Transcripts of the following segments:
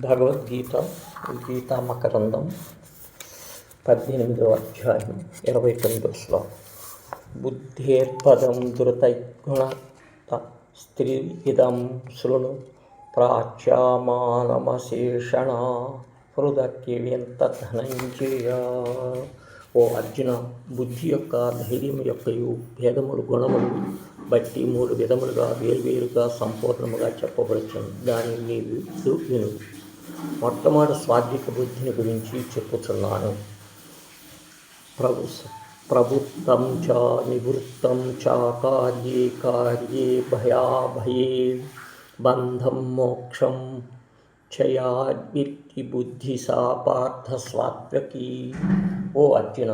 భగవద్గీత గీతా మకరందం పద్దెనిమిదవ అధ్యాయం ఇరవై తొమ్మిదో శ్లోకం. బుద్ధేర్పదం ధృతైగుణ స్త్రీ ఇదం శృణు ప్రాచ్యామానమశేషణ హృదక్యవ్యంత ధనంజయ ఓ అర్జున బుద్ధి యొక్క ధైర్యం యొక్కయు భేదములు గుణములు బట్టి మూడు విధములుగా వేరువేరుగా సంపూర్ణముగా చెప్పబడుతుంది దాన్ని నీవు విను. మొట్టమొదటి స్వాధిక బుద్ధిని గురించి చెప్పుచున్నాను ప్రభు ప్రభుత్వం చ నివృత్తం చ కార్యే కార్యే భయాభయే బంధం మోక్షం చయాద్విత్తి బుద్ధి సా పార్థ స్వాత్వకి ఓ అర్జున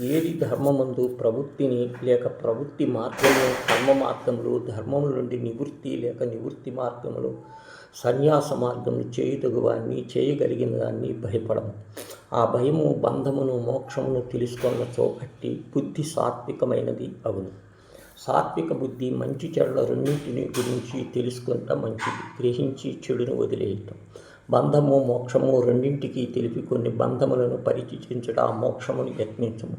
ఏది ధర్మమందు ప్రవృత్తిని లేక ప్రవృత్తి మార్గంలో కర్మ మార్గంలో ధర్మముల నుండి నివృత్తి లేక నివృత్తి మార్గంలో సన్యాస మార్గములు చేయుతగువాన్ని చేయగలిగిన దాన్ని భయపడము. ఆ భయము బంధమును మోక్షమును తెలుసుకున్న అట్టి బుద్ధి సాత్వికమైనది అవును. సాత్విక బుద్ధి మంచి చెడుల రెండింటిని గురించి తెలుసుకుంటా మంచిది. గ్రహించి చెడును వదిలేయటం. బంధము మోక్షము రెండింటికి తెలిపి కొన్ని బంధములను పరిచయించడం ఆ మోక్షమును యత్నించము.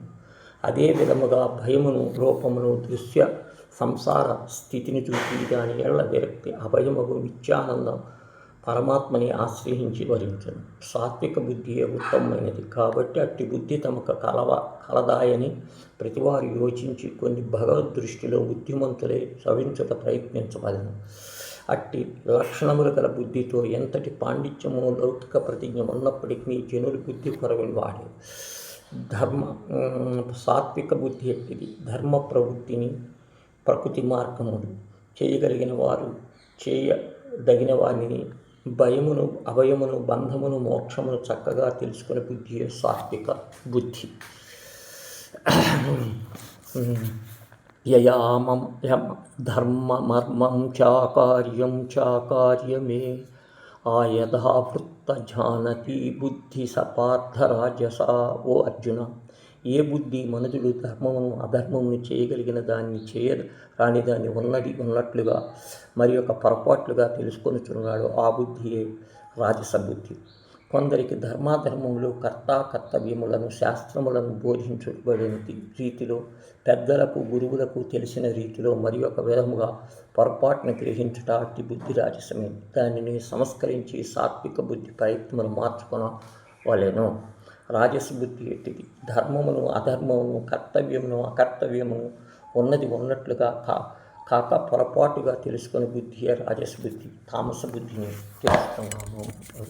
అదే విధముగా భయమును రూపమును దృశ్య సంసార స్థితిని చూసి దాని ఏళ్ళ విరక్తి అభయమగు నిత్యానందం పరమాత్మని ఆశ్రయించి వరించను. సాత్విక బుద్ధియే ఉత్తమమైనది? కాబట్టి అట్టి బుద్ధి తమకు కలవ కలదాయని ప్రతివారు యోచించి కొన్ని భగవద్ దృష్టిలో బుద్ధిమంతులే సవించుట ప్రయత్నించవలను అట్టి లక్షణములు గల బుద్ధితో ఎంతటి పాండిత్యము లౌకిక ప్రతిజ్ఞ ఉన్నప్పటికీ జనులు బుద్ధి కొరవిని వాడే. ధర్మ సాత్విక బుద్ధి ఎట్టిది? ధర్మ ప్రవృత్తిని ప్రకృతి మార్గములు చేయగలిగిన వారు చేయదగిన వారిని భయమును అభయమును బంధమును మోక్షమును చక్కగా తెలుసుకునే బుద్ధి సాత్విక బుద్ధి. యయామం ధర్మమర్మం చాకార్యం చాకార్యమే. ఆయధావృత్త జానతి బుద్ధి సపార్థరాజస. ఓ అర్జున ఏ బుద్ధి మనుషుడు ధర్మమును అధర్మమును చేయగలిగిన దాన్ని చేయ రాని దాన్ని ఉన్నది ఉన్నట్లుగా మరి యొక్క పొరపాట్లుగా తెలుసుకొనిచున్నాడు. ఆ బుద్ధియే రాజస బుద్ధి. కొందరికి ధర్మాధర్మములు కర్త కర్తవ్యములను శాస్త్రములను బోధించబడిన రీతిలో పెద్దలకు గురువులకు తెలిసిన రీతిలో మరి ఒక విధముగా పొరపాటును గ్రహించుట అట్టి బుద్ధి రాజసమే. దానిని సంస్కరించి సాత్విక బుద్ధి ప్రయత్నమును మార్చుకున వలెను. రాజస బుద్ధి ఎట్టిది? ధర్మమును అధర్మమును కర్తవ్యమును అకర్తవ్యమును ఉన్నది ఉన్నట్లుగా కా కాక పొరపాటుగా తెలుసుకుని బుద్ధియే రాజస బుద్ధి తామస బుద్ధిని తెలుసుకున్నాము.